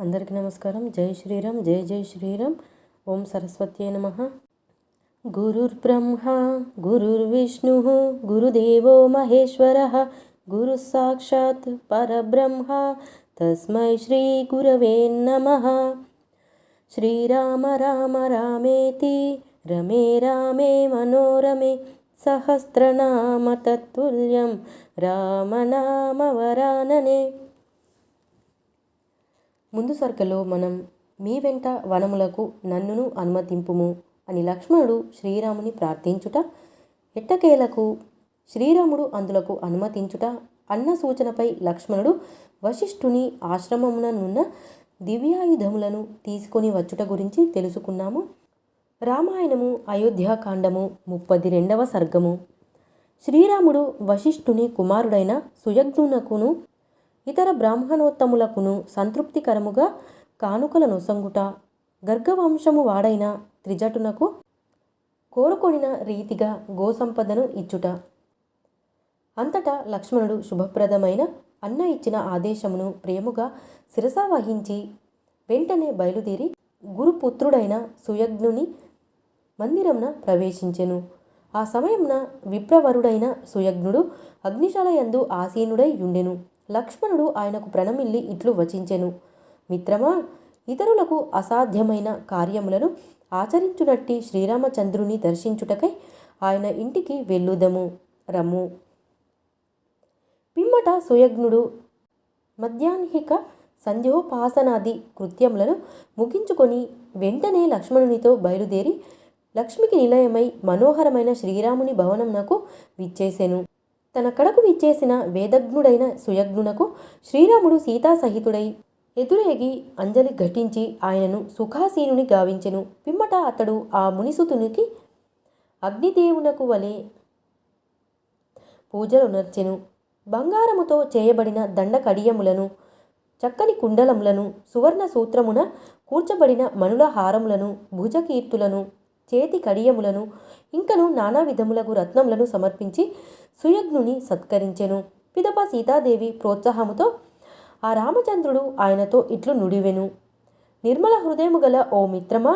అందరికీ నమస్కారం. జై శ్రీరామ్ జై జై శ్రీరామ్. ఓం సరస్వత్యే నమ. గురుర్బ్రహ్మ గురుర్విష్ణు గురుదేవో మహేశ్వర గురు సాక్షాత్ పరబ్రహ్మ. తస్మై శ్రీ గురవే నమ. శ్రీరామ రామ రామేతి రమే రామే మనోరమే సహస్రనామ తత్తుల్యం రామనామ వరాననే. ముందు సరుకలో మనం మీ వెంట వనములకు నన్నును అనుమతింపుము అని లక్ష్మణుడు శ్రీరాముని ప్రార్థించుట ఎట్టకేలకు శ్రీరాముడు అందులకు అనుమతించుట అన్న సూచనపై లక్ష్మణుడు వశిష్ఠుని ఆశ్రమముననున్న దివ్యాయుధములను తీసుకొని వచ్చుట గురించి తెలుసుకున్నాము. రామాయణము అయోధ్యాకాండము ముప్పది రెండవ సర్గము. శ్రీరాముడు వశిష్ఠుని కుమారుడైన సుయజ్ఞునకును ఇతర బ్రాహ్మణోత్తములకును సంతృప్తికరముగా కానుకల నొసంగుట గర్గవంశము వాడైన త్రిజటునకు కోరుకొనిన రీతిగా గోసంపదను ఇచ్చుట. అంతటా లక్ష్మణుడు శుభప్రదమైన అన్న ఇచ్చిన ఆదేశమును ప్రేముగా శిరస వహించి వెంటనే బయలుదేరి గురుపుత్రుడైన సుయజ్ఞుని మందిరంన ప్రవేశించెను. ఆ సమయంన విప్రవరుడైన సుయజ్ఞుడు అగ్నిశాలయందు ఆసీనుడై ఉండెను. లక్ష్మణుడు ఆయనకు ప్రణమిల్లి ఇట్లు వచించెను. మిత్రమా ఇతరులకు అసాధ్యమైన కార్యములను ఆచరించునట్టి శ్రీరామచంద్రుని దర్శించుటకై ఆయన ఇంటికి వెళ్ళుదము. రమ్ము పిమ్మట సుయజ్ఞుడు మధ్యాహ్నిక సంధ్యోపాసనాది కృత్యములను ముగించుకొని వెంటనే లక్ష్మణునితో బయలుదేరి లక్ష్మికి నిలయమై మనోహరమైన శ్రీరాముని భవనంనకు విచ్చేసెను. తన కడకు విచ్చేసిన వేదజ్ఞుడైన సుయజ్ఞునకు శ్రీరాముడు సీతాసహితుడై ఎదురేగి అంజలి ఘటించి ఆయనను సుఖాసీనుని గావించెను. పిమ్మట అతడు ఆ మునిసుతునికి అగ్నిదేవునకు వలె పూజలునర్చెను బంగారముతో చేయబడిన దండ కడియములను చక్కని కుండలములను సువర్ణ సూత్రమున కూర్చబడిన మనుల హారములను భుజకీర్తులను చేతి కడియములను ఇంకను నానా విధములకు రత్నములను సమర్పించి సుయజ్ఞుని సత్కరించెను. పిదప సీతాదేవి ప్రోత్సాహముతో ఆ రామచంద్రుడు ఆయనతో ఇట్లు నుడివెను. నిర్మల హృదయము గల ఓ మిత్రమా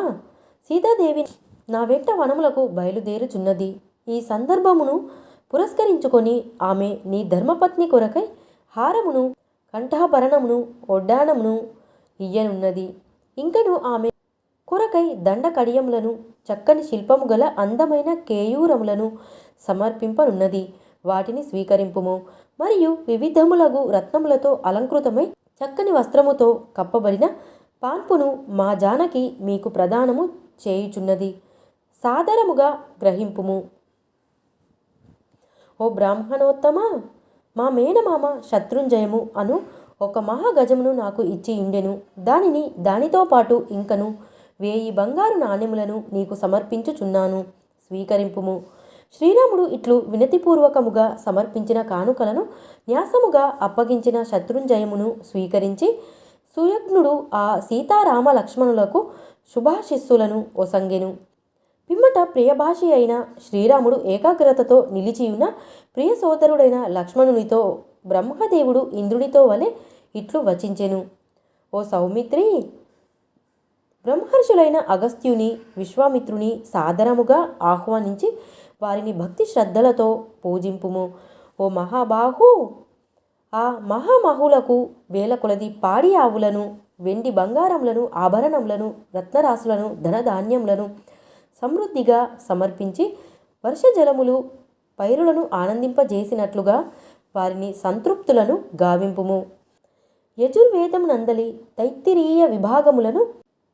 సీతాదేవి నా వెంట వనములకు బయలుదేరుచున్నది. ఈ సందర్భమును పురస్కరించుకొని ఆమె నీ ధర్మపత్ని కొరకై హారమును కంఠాభరణమును ఒడ్డానమును ఇయ్యనున్నది. ఇంకను ఆమె కొరకై దండ కడియములను చక్కని శిల్పము గల అందమైన కేయూరములను సమర్పింపనున్నది. వాటిని స్వీకరింపుము. మరియు వివిధములగు రత్నములతో అలంకృతమై చక్కని వస్త్రముతో కప్పబడిన పాన్పును మా జానకి మీకు ప్రదానము చేయుచున్నది. సాదరముగా గ్రహింపుము. ఓ బ్రాహ్మణోత్తమ! మా మేనమామ శత్రుంజయము అను ఒక మహాగజమును నాకు ఇచ్చి ఉండెను. దానిని దానితో పాటు ఇంకను వేయి బంగారు నాణ్యములను నీకు సమర్పించుచున్నాను. స్వీకరింపుము. శ్రీరాముడు ఇట్లు వినతిపూర్వకముగా సమర్పించిన కానుకలను న్యాసముగా అప్పగించిన శత్రుంజయమును స్వీకరించి సుయజ్ఞుడు ఆ సీతారామ లక్ష్మణులకు శుభాశిస్సులను ఒసంగెను. పిమ్మట ప్రియభాషి అయిన శ్రీరాముడు ఏకాగ్రతతో నిలిచియున్న ప్రియ సోదరుడైన లక్ష్మణునితో బ్రహ్మదేవుడు ఇంద్రునితో వలె ఇట్లు వచించెను. ఓ సౌమిత్రి బ్రహ్మర్షులైన అగస్త్యుని విశ్వామిత్రుని సాదరముగా ఆహ్వానించి వారిని భక్తి శ్రద్ధలతో పూజింపుము. ఓ మహాబాహు! ఆ మహామహులకు వేల కొలది పాడి ఆవులను వెండి బంగారములను ఆభరణములను రత్నరాశులను ధనధాన్యములను సమృద్ధిగా సమర్పించి వర్షజలములు పైరులను ఆనందింపజేసినట్లుగా వారిని సంతృప్తులను గావింపుము. యజుర్వేదం నందలి తైత్తిరీయ విభాగములను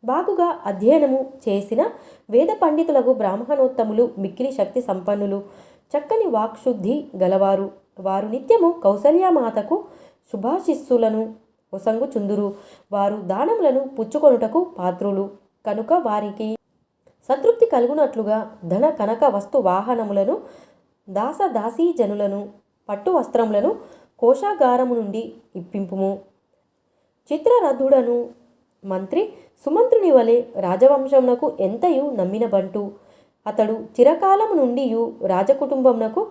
బాగుగా అధ్యయనము చేసిన వేద పండితులకు బ్రాహ్మణోత్తములు మిక్కిలి శక్తి సంపన్నులు. చక్కని వాక్శుద్ధి గలవారు. వారు నిత్యము కౌసల్యామాతకు శుభాశిస్సులను ఒసంగు చుందురు వారు దానములను పుచ్చుకొనుటకు పాత్రులు. కనుక వారికి సంతృప్తి కలుగునట్లుగా ధన కనక వస్తు వాహనములను దాస దాసీ జనులను పట్టు వస్త్రములను కోశాగారము నుండి ఇప్పింపుము. చిత్రరథుడను మంత్రి సుమంత్రుని వలె రాజవంశమునకు ఎంతయు నమ్మిన బంటు అతడు చిరకాలము నుండియు రాజకుటుంబమునకు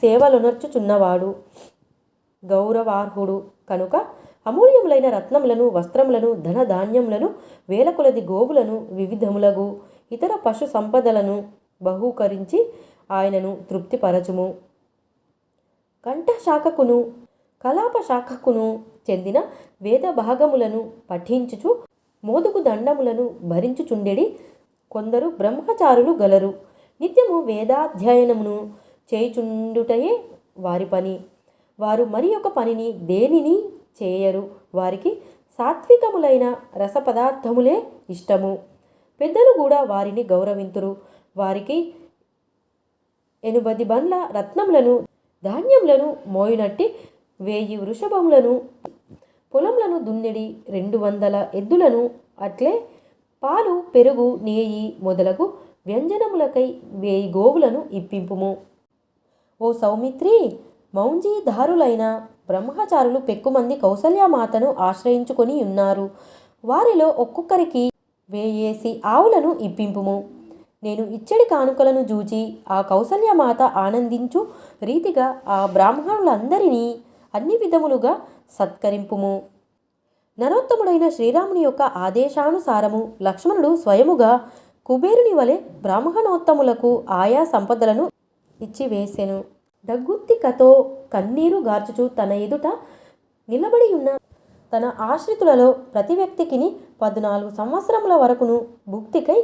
సేవలునర్చుచున్నవాడు. గౌరవార్హుడు. కనుక అమూల్యములైన రత్నములను వస్త్రములను ధనధాన్యములను వేల కొలది గోవులను వివిధములగు ఇతర పశు సంపదలను బహూకరించి ఆయనను తృప్తిపరచుము. కంఠశాఖకును కలాప శాఖకును చెందిన వేద భాగములను పఠించుచు మోదుగు దండములను భరించుచుండెడి కొందరు బ్రహ్మచారులు గలరు. నిత్యము వేదాధ్యయనమును చేయుచుండుటయే వారి పని. వారు మరి ఒక పనిని దేనిని చేయరు? వారికి సాత్వికములైన రసపదార్థములే ఇష్టము. పెద్దలు కూడా వారిని గౌరవింతురు. వారికి ఎనుబది బండ్ల రత్నములను ధాన్యములను మోయినట్టి వేయి వృషభములను పొలంలను దున్నెడి రెండు వందల ఎద్దులను అట్లే పాలు పెరుగు నేయి మొదలగు వ్యంజనములకై వేయి గోవులను ఇప్పింపుము. ఓ సౌమిత్రి మౌంజీదారులైన బ్రహ్మచారులు పెక్కుమంది కౌసల్యమాతను ఆశ్రయించుకొని ఉన్నారు. వారిలో ఒక్కొక్కరికి వేయేసి ఆవులను ఇప్పింపుము. నేను ఇచ్చడి కానుకలను జూచి ఆ కౌసల్యమాత ఆనందించు రీతిగా ఆ బ్రాహ్మణులందరినీ అన్ని విధములుగా సత్కరింపుము. నరోత్తముడైన శ్రీరాముని యొక్క ఆదేశానుసారము లక్ష్మణుడు స్వయముగా కుబేరుని వలె బ్రాహ్మణోత్తములకు ఆయా సంపదలను ఇచ్చివేసెను. దగ్గుత్తికతో కన్నీరు గార్చుచు తన ఎదుట నిలబడి ఉన్న తన ఆశ్రితులలో ప్రతి వ్యక్తికిని పద్నాలుగు సంవత్సరముల వరకును భుక్తికై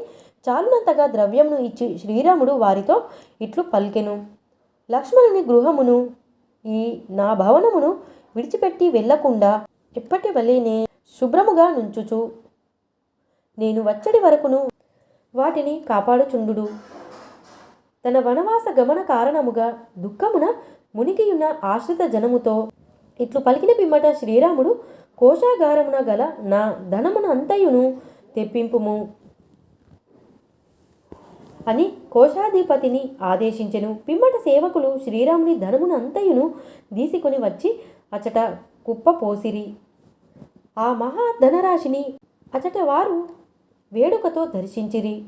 చాలునంతగా ద్రవ్యమును ఇచ్చి శ్రీరాముడు వారితో ఇట్లు పలికెను. లక్ష్మణుని గృహమును ఈ నా భవనమును విడిచిపెట్టి వెళ్ళకుండా ఎప్పటి వలెనే శుభ్రముగా నుంచుచు. నేను వచ్చడి వరకును వాటిని కాపాడుచుండు తన వనవాస గమన కారణముగా దుఃఖమున మునిగియున్న ఆశ్రిత జనముతో ఇట్లు పలికిన పిమ్మట శ్రీరాముడు కోశాగారమున గల నా ధనమున అంతయును తెప్పింపుము. అని కోశాధిపతిని ఆదేశించెను. పిమ్మట సేవకులు శ్రీరాముని ధనమును అంతయును దీసుకొని వచ్చి అచట కుప్ప పోసిరి ఆ మహా ధనరాశిని అచట వారు వేడుకతో దర్శించిరి.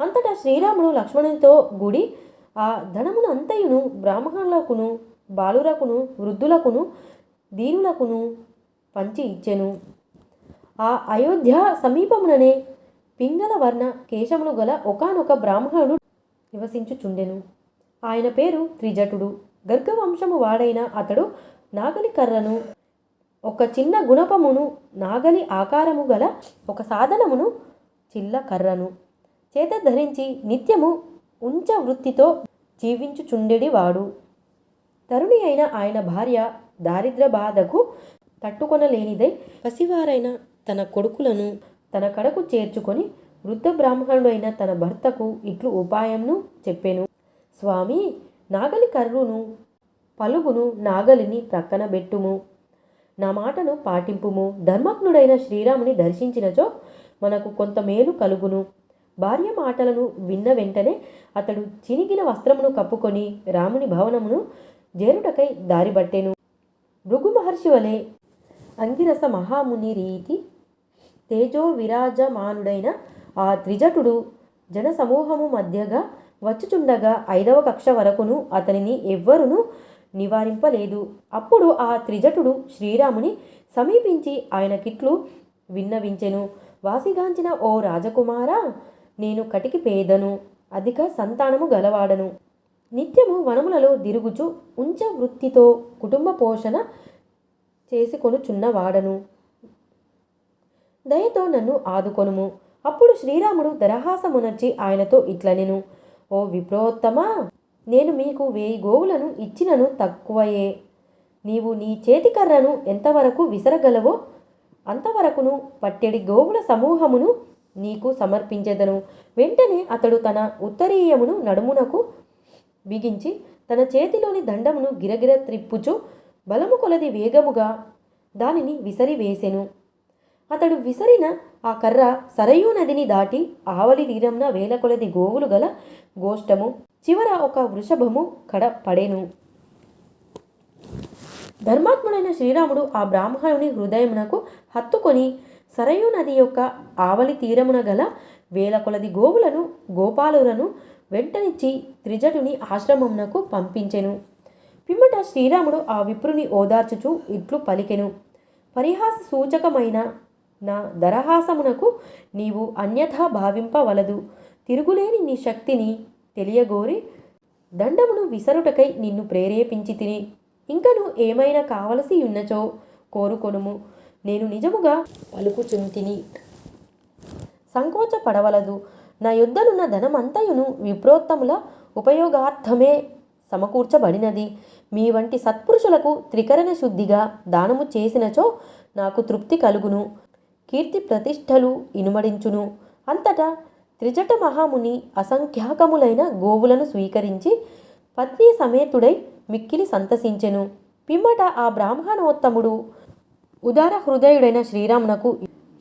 అంతటా శ్రీరాముడు లక్ష్మణునితో గుడి ఆ ధనమును అంతయును బ్రాహ్మణులకును బాలురకును వృద్ధులకును దీనులకును పంచి ఇచ్చెను. ఆ అయోధ్య సమీపముననే పింగళ వర్ణ కేశములు గల ఒకానొక బ్రాహ్మణుడు నివసించుచుండెను. ఆయన పేరు త్రిజటుడు. గర్గవంశము వాడైన అతడు నాగలి కర్రను ఒక చిన్న గుణపమును నాగలి ఆకారము గల ఒక సాధనమును చిల్ల కర్రను చేత ధరించి నిత్యము ఉంచ వృత్తితో జీవించుచుండెడివాడు. తరుణి అయిన ఆయన భార్య దారిద్ర బాధకు తట్టుకొనలేనిదై పసివారైన తన కొడుకులను తన కడకు చేర్చుకొని వృద్ధ బ్రాహ్మణుడైన తన భర్తకు ఇట్లు ఉపాయంను చెప్పెను. స్వామి నాగలి కర్రును పలుగును నాగలిని ప్రక్కన బెట్టుము. నా మాటను పాటింపుము. ధర్మజ్ఞుడైన శ్రీరాముని దర్శించినచో మనకు కొంత మేలు కలుగును. భార్య మాటలను విన్న వెంటనే అతడు చినిగిన వస్త్రమును కప్పుకొని రాముని భవనమును జేరుటకై దారిబట్టెను భృగు మహర్షి వలె అంగిరస మహాముని రీతి తేజో విరాజమానుడైన ఆ త్రిజటుడు జనసమూహము మధ్యగా వచ్చుచుండగా ఐదవ కక్ష వరకును అతనిని ఎవ్వరును నివారింపలేదు. అప్పుడు ఆ త్రిజటుడు శ్రీరాముని సమీపించి ఆయన కిట్లు విన్నవించెను. వాసిగాంచిన ఓ రాజకుమారా నేను కటికి పేదను అధిక సంతానము గలవాడను. నిత్యము వనములలో దిరుగుచు ఉంచ వృత్తితో కుటుంబ పోషణ చేసుకొనుచున్నవాడను దయతో నన్ను ఆదుకొనుము. అప్పుడు శ్రీరాముడు దరహాసమునర్చి ఆయనతో ఇట్లనెను ఓ విప్రోత్తమా నేను మీకు వేయి గోవులను ఇచ్చినను తక్కువయే. నీవు నీ చేతికర్రను ఎంతవరకు విసరగలవో అంతవరకును పట్టెడి గోవుల సమూహమును నీకు సమర్పించెదను. వెంటనే అతడు తన ఉత్తరీయమును నడుమునకు బిగించి తన చేతిలోని దండమును గిరగిర త్రిప్పుచు బలము కొలది వేగముగా దానిని విసరివేసెను. అతడు విసరిన ఆ కర్ర సరయూ నదిని దాటి ఆవలి తీరంన వేల కొలది గోవులు గల గోష్టము చివర ఒక వృషభము కడ పడెను. ధర్మాత్ముడైన శ్రీరాముడు ఆ బ్రాహ్మణుని హృదయమునకు హత్తుకొని సరయూ నది యొక్క ఆవలి తీరమున గల వేల కొలది గోవులను గోపాలులను వెంటనిచ్చి త్రిజటుని ఆశ్రమమునకు పంపించెను. పిమ్మట శ్రీరాముడు ఆ విప్రుని ఓదార్చుచు ఇట్లు పలికెను. పరిహాస సూచకమైన నా దరహాసమునకు నీవు అన్యథా భావింపవలదు. తిరుగులేని నీ శక్తిని తెలియగోరి దండమును విసరుటకై నిన్ను ప్రేరేపించి తిని. ఇంకను ఏమైనా కావలసి ఉన్నచో కోరుకొనుము. నేను నిజముగా పలుకుచుంటిని సంకోచపడవలదు. నా యుద్ధనున్న ధనమంతయును విప్రోత్తముల ఉపయోగార్థమే సమకూర్చబడినది. మీ వంటి సత్పురుషులకు త్రికరణ శుద్ధిగా దానము చేసినచో నాకు తృప్తి కలుగును. కీర్తి ప్రతిష్టలు ఇనుమడించును. అంతటా త్రిజట మహాముని అసంఖ్యాకములైన గోవులను స్వీకరించి పత్ని సమేతుడై మిక్కిలి సంతసించెను. పిమ్మట ఆ బ్రాహ్మణోత్తముడు ఉదార హృదయుడైన శ్రీరామునకు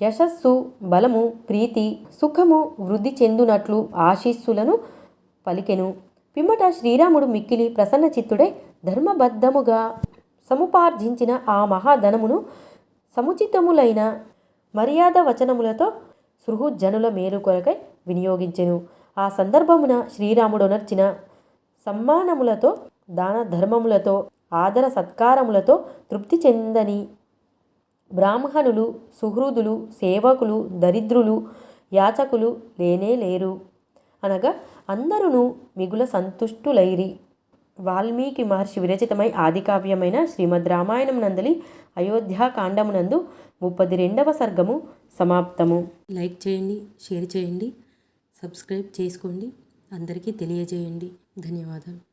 యశస్సు బలము ప్రీతి సుఖము వృద్ధి చెందునట్లు ఆశీస్సులను పలికెను. పిమ్మట శ్రీరాముడు మిక్కిలి ప్రసన్న చిత్తుడై ధర్మబద్ధముగా సముపార్జించిన ఆ మహాధనమును సముచితములైన మర్యాద వచనములతో సృహుజనుల మేలు కొరకై వినియోగించెను. ఆ సందర్భమున శ్రీరాముడొనర్చిన సమ్మానములతో దాన ధర్మములతో ఆదర సత్కారములతో తృప్తి చెందని బ్రాహ్మణులు సుహృదులు సేవకులు దరిద్రులు యాచకులు లేనే లేరు. అనగా అందరూ మిగుల సంతుష్టులైరి. వాల్మీకి మహర్షి విరచితమై ఆదికావ్యమైన శ్రీమద్ రామాయణం నందలి అయోధ్యాకాండమునందు ముప్పది రెండవ సర్గము సమాప్తము. లైక్ చేయండి షేర్ చేయండి సబ్స్క్రైబ్ చేసుకోండి. అందరికీ తెలియజేయండి. ధన్యవాదాలు.